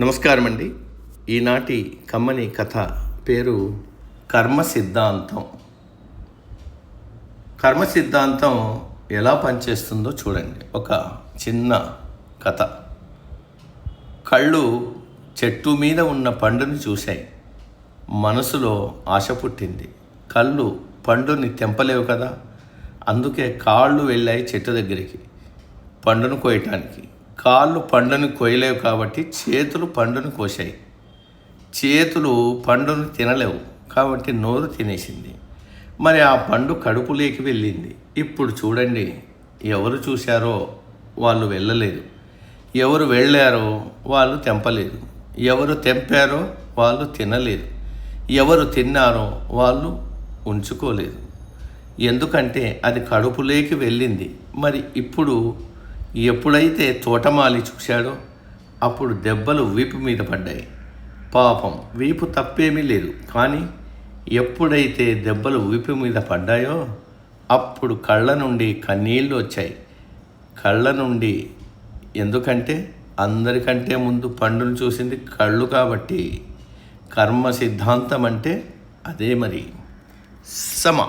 నమస్కారం అండి ఈనాటి కమ్మని కథ పేరు కర్మ సిద్ధాంతం. కర్మ సిద్ధాంతం ఎలా పనిచేస్తుందో చూడండి. ఒక చిన్న కథ. కళ్ళు చెట్టు మీద ఉన్న పండుని చూశాయి. మనసులో ఆశ పుట్టింది. కళ్ళు పండుని తెంపలేవు కదా. అందుకే కాళ్ళు వెళ్ళాయి చెట్టు దగ్గరికి పండును కోయటానికి. కాళ్ళు పండుని కోయలేవు కాబట్టి చేతులు పండును కోసాయి చేతులు పండును తినలేవు కాబట్టి నోరు తినేసింది. మరి ఆ పండు కడుపులోకి వెళ్ళింది. ఇప్పుడు చూడండి ఎవరు చూశారో వాళ్ళు వెళ్ళలేదు. ఎవరు వెళ్ళారో వాళ్ళు తెంపలేదు. ఎవరు తెంపారో వాళ్ళు తినలేదు. ఎవరు తిన్నారో వాళ్ళు ఉంచుకోలేదు. ఎందుకంటే అది కడుపులోకి వెళ్ళింది. మరి ఇప్పుడు ఎప్పుడైతే తోటమాలి చూశాడో అప్పుడు దెబ్బలు వీపు మీద పడ్డాయి. పాపం వీపు తప్పేమీ లేదు. కానీ ఎప్పుడైతే దెబ్బలు వీపు మీద పడ్డాయో అప్పుడు కళ్ళ నుండి కన్నీళ్ళు వచ్చాయి. కళ్ళ నుండి ఎందుకంటే? అందరికంటే ముందు పండును చూసింది కళ్ళు కాబట్టి. కర్మ సిద్ధాంతం అంటే అదే మరి. సమ